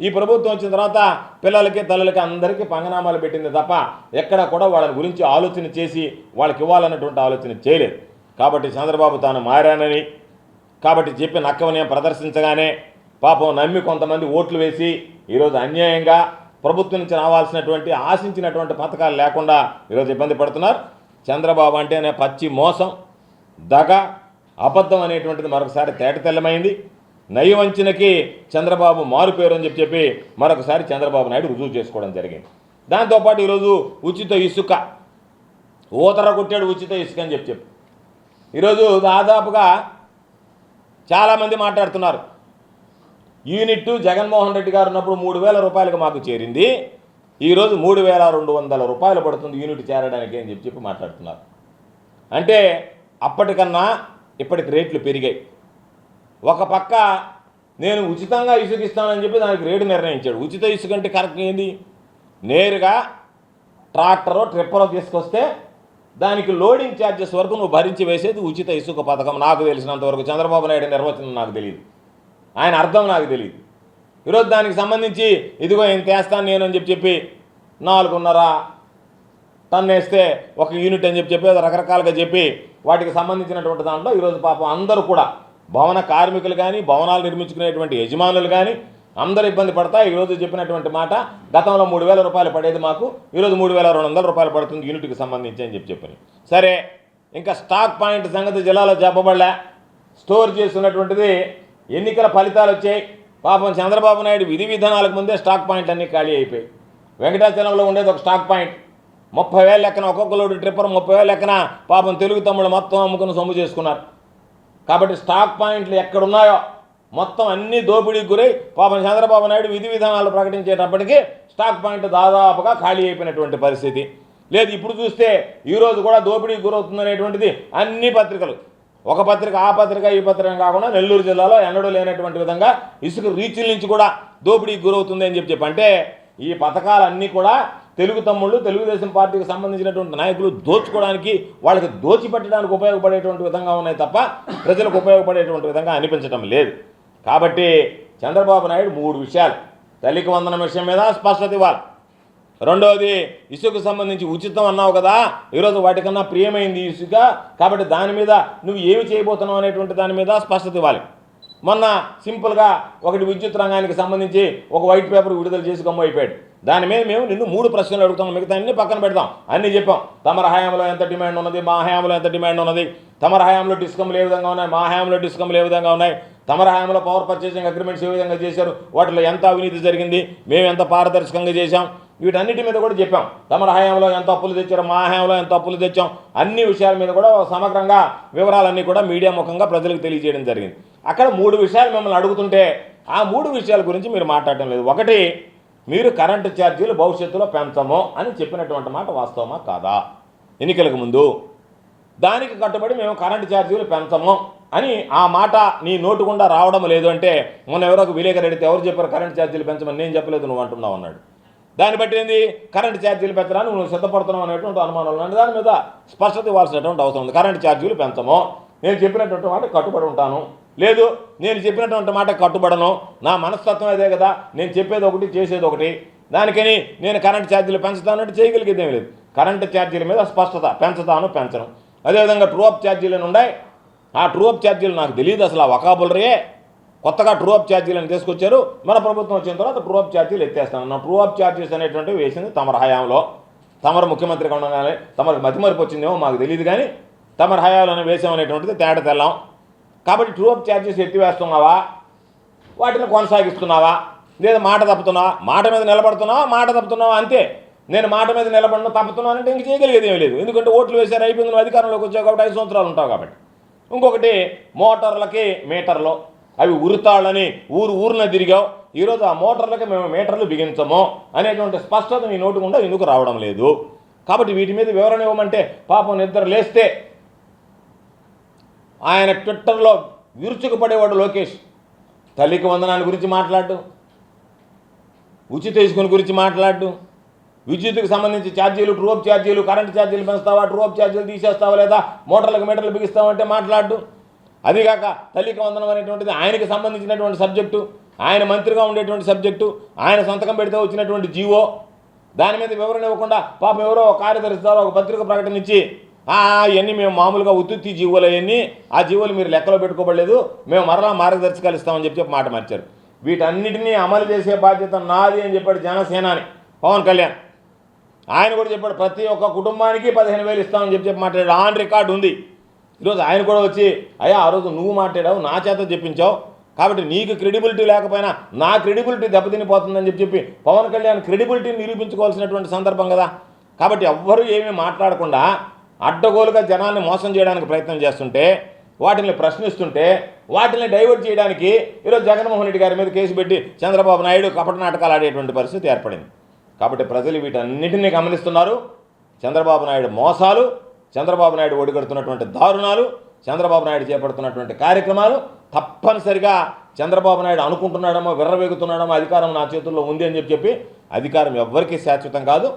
ఈ ప్రభుత్వం వచ్చిన తర్వాత పిల్లలకి తల్లులకి అందరికీ పంగనామాలు పెట్టింది తప్ప ఎక్కడ కూడా వాళ్ళని గురించి ఆలోచన చేసి వాళ్ళకి ఇవ్వాలన్నటువంటి ఆలోచన చేయలేదు. కాబట్టి చంద్రబాబు తాను మారానని కాబట్టి చెప్పి నక్కవని ప్రదర్శించగానే పాపం నమ్మి కొంతమంది ఓట్లు వేసి ఈరోజు అన్యాయంగా ప్రభుత్వం నుంచి రావాల్సినటువంటి ఆశించినటువంటి పథకాలు లేకుండా ఈరోజు ఇబ్బంది పడుతున్నారు. చంద్రబాబు అంటేనే పచ్చి మోసం దగ అబద్ధం అనేటువంటిది మరొకసారి తేటతెల్లమైంది. నయవంచనకి చంద్రబాబు మారు పేరు అని చెప్పి చెప్పి మరొకసారి చంద్రబాబు నాయుడు రుజువు చేసుకోవడం జరిగింది. దాంతోపాటు ఈరోజు ఉచిత ఇసుక ఊతర కొట్టాడు ఉచిత ఇసుక అని చెప్పి చెప్పి. ఈరోజు దాదాపుగా చాలామంది మాట్లాడుతున్నారు. యూనిట్ జగన్మోహన్ రెడ్డి గారు ఉన్నప్పుడు మూడు వేల రూపాయలకు మాకు చేరింది. ఈరోజు మూడు వేల రెండు వందల రూపాయలు పడుతుంది యూనిట్ చేరడానికి అని చెప్పి చెప్పి మాట్లాడుతున్నారు. అంటే అప్పటికన్నా ఇప్పటికి రేట్లు పెరిగాయి. ఒక పక్క నేను ఉచితంగా ఇసుక ఇస్తానని చెప్పి దానికి రేటు నిర్ణయించాడు. ఉచిత ఇసుక అంటే కరెక్ట్ ఏంది? నేరుగా ట్రాక్టరో ట్రిప్పరో తీసుకొస్తే దానికి లోడింగ్ ఛార్జెస్ వరకు నువ్వు భరించి వేసేది ఉచిత ఇసుక పథకం. నాకు తెలిసినంత వరకు చంద్రబాబు నాయుడు నిర్వచనం నాకు తెలియదు. ఆయన అర్థం నాకు తెలియదు. ఈరోజు దానికి సంబంధించి ఇదిగో ఇంత వేస్తాను నేను అని చెప్పి చెప్పి నాలుగున్నర టన్ వేస్తే ఒక యూనిట్ అని చెప్పి చెప్పి రకరకాలుగా చెప్పి వాటికి సంబంధించినటువంటి దాంట్లో ఈరోజు పాపం అందరూ కూడా భవన కార్మికులు కానీ భవనాలు నిర్మించుకునేటువంటి యజమానులు కానీ అందరూ ఇబ్బంది పడతా. ఈరోజు చెప్పినటువంటి మాట గతంలో మూడు వేల రూపాయలు పడేది మాకు ఈరోజు మూడు వేల రెండు వందల రూపాయలు పడుతుంది యూనిట్కి సంబంధించి అని చెప్పి చెప్పని. సరే ఇంకా స్టాక్ పాయింట్ సంగతి జిల్లాలో చెప్పబడలే. స్టోర్ చేస్తున్నటువంటిది ఎన్నికల ఫలితాలు వచ్చాయి. పాపం చంద్రబాబు నాయుడు విధి విధానాలకు ముందే స్టాక్ పాయింట్ అన్నీ ఖాళీ అయిపోయాయి. వెంకటాచలంలో ఉండేది ఒక స్టాక్ పాయింట్. ముప్పై వేల లెక్కన ఒక్కొక్కలోడు ట్రిప్పర్ ముప్పై వేల లెక్కన పాపం తెలుగు తమ్ముళ్ళు మొత్తం అమ్ముకుని సొమ్ము చేసుకున్నారు. కాబట్టి స్టాక్ పాయింట్లు ఎక్కడున్నాయో మొత్తం అన్ని దోపిడీకి గురై పాపం చంద్రబాబు నాయుడు విధి విధానాలు ప్రకటించేటప్పటికీ స్టాక్ పాయింట్ దాదాపుగా ఖాళీ అయిపోయినటువంటి పరిస్థితి. లేదు ఇప్పుడు చూస్తే ఈరోజు కూడా దోపిడీకి గురవుతుందనేటువంటిది అన్ని పత్రికలు. ఒక పత్రిక ఆ పత్రిక ఈ పత్రిక కాకుండా నెల్లూరు జిల్లాలో ఎన్నడూ లేనటువంటి విధంగా ఇసుక రీచ్ల నుంచి కూడా దోపిడీకి గురవుతుంది అని చెప్పి చెప్పి. అంటే ఈ పథకాలన్నీ కూడా తెలుగు తమ్ముళ్ళు తెలుగుదేశం పార్టీకి సంబంధించినటువంటి నాయకులు దోచుకోవడానికి వాళ్ళకి దోచిపెట్టడానికి ఉపయోగపడేటువంటి విధంగా ఉన్నాయి తప్ప ప్రజలకు ఉపయోగపడేటువంటి విధంగా అనిపించడం లేదు. కాబట్టి చంద్రబాబు నాయుడు మూడు విషయాలు. తల్లికి వందనం విషయం మీద స్పష్టత ఇవ్వాలి. రెండవది ఇసుకు సంబంధించి ఉచితం అన్నావు కదా ఈరోజు వాటికన్నా ప్రియమైంది ఇసుక కాబట్టి దాని మీద నువ్వు ఏమి చేయబోతున్నావు అనేటువంటి దాని మీద స్పష్టత ఇవ్వాలి. మొన్న సింపుల్గా ఒకటి విద్యుత్ రంగానికి సంబంధించి ఒక వైట్ పేపర్ విడుదల చేసి అయిపోయాడు దాని మీద మేము నిన్ను మూడు ప్రశ్నలు అడుగుతాం మిగతా అన్ని పక్కన పెడతాం. అన్నీ చెప్పాం. తమర హయాంలో ఎంత డిమాండ్ ఉన్నది? మా హయాంలో ఎంత డిమాండ్ ఉన్నది? తమర హయాంలో డిస్కమ్లు ఏ విధంగా ఉన్నాయి? మా హయాంలో డిస్కమ్లు ఏ విధంగా ఉన్నాయి? తమర హయాంలో పవర్ పర్చేసింగ్ అగ్రిమెంట్స్ ఏ విధంగా చేశారు? వాటిలో ఎంత అవినీతి జరిగింది? మేము ఎంత పారదర్శకంగా చేశాం? వీటన్నిటి మీద కూడా చెప్పాం. తమర హయాంలో ఎంత అప్పులు తెచ్చారు? మా హయాంలో ఎంత అప్పులు తెచ్చాం? అన్ని విషయాల మీద కూడా సమగ్రంగా వివరాలన్నీ కూడా మీడియా ముఖంగా ప్రజలకు తెలియజేయడం జరిగింది. అక్కడ మూడు విషయాలు మిమ్మల్ని అడుగుతుంటే ఆ మూడు విషయాల గురించి మీరు మాట్లాడటం లేదు. ఒకటి మీరు కరెంటు ఛార్జీలు భవిష్యత్తులో పెంచము అని చెప్పినటువంటి మాట వాస్తవమా కాదా? ఎన్నికలకు ముందు దానికి కట్టుబడి మేము కరెంటు ఛార్జీలు పెంచము అని ఆ మాట నీ నోటు గుండా రావడం లేదు అంటే మొన్న ఎవరో ఒక విలేకరు అడిగితే ఎవరు చెప్పారు కరెంటు ఛార్జీలు పెంచమని? నేను చెప్పలేదు నువ్వు అంటున్నావు అన్నాడు. దాన్ని బట్టి ఏంది? కరెంటు ఛార్జీలు పెంచడానికి నువ్వు సిద్ధపడుతున్నావు అనేటువంటి అనుమానాలు అంటే దాని మీద స్పష్టత ఇవ్వాల్సినటువంటి అవసరం ఉంది. కరెంటు ఛార్జీలు పెంచము. నేను చెప్పినటువంటి మాట కట్టుబడి ఉంటాను. లేదు నేను చెప్పినటువంటి మాట కట్టుబడను. నా మనస్తత్వం అదే కదా నేను చెప్పేది ఒకటి చేసేది ఒకటి. దానికని నేను కరెంటు ఛార్జీలు పెంచుతానంటే చేయగలిగేది ఏమీ లేదు. కరెంటు ఛార్జీల మీద స్పష్టత పెంచుతాను పెంచను. అదేవిధంగా ట్రూ అప్ ఛార్జీలు ఉన్నాయి? ఆ ట్రూ అప్ ఛార్జీలు నాకు తెలియదు అసలు ఆ వకాబులరే కొత్తగా ట్రూ అప్ ఛార్జీలను తీసుకొచ్చారు. మన ప్రభుత్వం వచ్చిన తర్వాత ట్రూ అప్ ఛార్జీలు ఎత్తేస్తాను. ట్రూ అప్ ఛార్జెస్ అనేటువంటివి వేసింది తమర హయాంలో. తమరు ముఖ్యమంత్రిగా ఉండగానే తమరు మతిమరిపు వచ్చిందేమో మాకు తెలియదు కానీ తమర హయాంలోనే వేసామనేటువంటిది తేడా తెల్లాం. కాబట్టి ట్రూ అప్ ఛార్జెస్ ఎత్తివేస్తున్నావా వాటిని కొనసాగిస్తున్నావా? లేదా మాట తప్పుతున్నావా? మాట మీద నిలబడుతున్నావా? మాట తప్పుతున్నావా? అంతే. నేను మాట మీద నిలబడిన తప్పుతున్నాను అంటే ఇంక చేయగలిగేది ఏమీ లేదు. ఎందుకంటే ఓట్లు వేశారు అయిపోయింది నువ్వు అధికారంలోకి వచ్చావు కాబట్టి ఐదు సంవత్సరాలు ఉంటావు కాబట్టి. ఇంకొకటి మోటార్లకి మీటర్లు. అవి ఉరుతాళ్ళని ఊరు ఊరిన తిరిగావు. ఈరోజు ఆ మోటార్లకి మేము మీటర్లు బిగించము అనేటువంటి స్పష్టత నీ నోటు గుండా ఎందుకు రావడం లేదు? కాబట్టి వీటి మీద వివరణ ఇవ్వమంటే పాపం నిద్ర లేస్తే ఆయన ట్విట్టర్లో విరుచుకుపడేవాడు లోకేష్. తల్లికి వందనాల గురించి మాట్లాడు. ఉచిత ఇసుకుని గురించి మాట్లాడు. విద్యుత్కు సంబంధించి ఛార్జీలు ట్రూప్ ఛార్జీలు కరెంట్ ఛార్జీలు పెంచుతావా ట్రూప్ ఛార్జీలు తీసేస్తావా లేదా మోటార్లకు మీటర్లు బిగిస్తావంటే మాట్లాడు. అదిగాక తల్లికి వందనం అనేటువంటిది ఆయనకి సంబంధించినటువంటి సబ్జెక్టు ఆయన మంత్రిగా ఉండేటువంటి సబ్జెక్టు ఆయన సంతకం పెడితే వచ్చినటువంటి జీవో. దాని మీద వివరణ ఇవ్వకుండా పాపం ఎవరో ఒక కార్యదర్శి ద్వారా ఒక పత్రిక ప్రకటన ఇచ్చి అవన్నీ మేము మామూలుగా ఉత్తుత్తి జీవోలు అవన్నీ ఆ జీవోలు మీరు లెక్కలో పెట్టుకోబడలేదు. మేము మరలా మార్గదర్శకాలు ఇస్తామని చెప్పి చెప్పి మాట మార్చారు. వీటన్నిటినీ అమలు చేసే బాధ్యత నాది అని చెప్పాడు జనసేనాని పవన్ కళ్యాణ్. ఆయన కూడా చెప్పాడు ప్రతి ఒక్క కుటుంబానికి పదిహేను వేలు ఇస్తామని చెప్పి చెప్పి మాట్లాడాడు. ఆన్ రికార్డు ఉంది. ఈరోజు ఆయన కూడా వచ్చి అయ్యా ఆ రోజు నువ్వు మాట్లాడావు నా చేత చెప్పించావు. కాబట్టి నీకు క్రెడిబిలిటీ లేకపోయినా నా క్రెడిబిలిటీ దెబ్బతినిపోతుందని చెప్పి చెప్పి పవన్ కళ్యాణ్ క్రెడిబిలిటీని నిరూపించుకోవాల్సినటువంటి సందర్భం కదా. కాబట్టి ఎవ్వరూ ఏమీ మాట్లాడకుండా అడ్డగోలుగా జనాల్ని మోసం చేయడానికి ప్రయత్నం చేస్తుంటే వాటిని ప్రశ్నిస్తుంటే వాటిని డైవర్ట్ చేయడానికి ఈరోజు జగన్మోహన్ రెడ్డి గారి మీద కేసు పెట్టి చంద్రబాబు నాయుడు కపట నాటకాలు ఆడేటువంటి పరిస్థితి ఏర్పడింది. కాబట్టి ప్రజలు వీటన్నిటినీ గమనిస్తున్నారు. చంద్రబాబు నాయుడు మోసాలు చంద్రబాబు నాయుడు ఒడిగడుతున్నటువంటి దారుణాలు చంద్రబాబు నాయుడు చేపడుతున్నటువంటి కార్యక్రమాలు తప్పనిసరిగా చంద్రబాబు నాయుడు అనుకుంటున్నాడమో విర్రవేగుతున్నాడమో అధికారం నా చేతుల్లో ఉంది అని చెప్పి చెప్పి అధికారం ఎవ్వరికీ శాశ్వతం కాదు.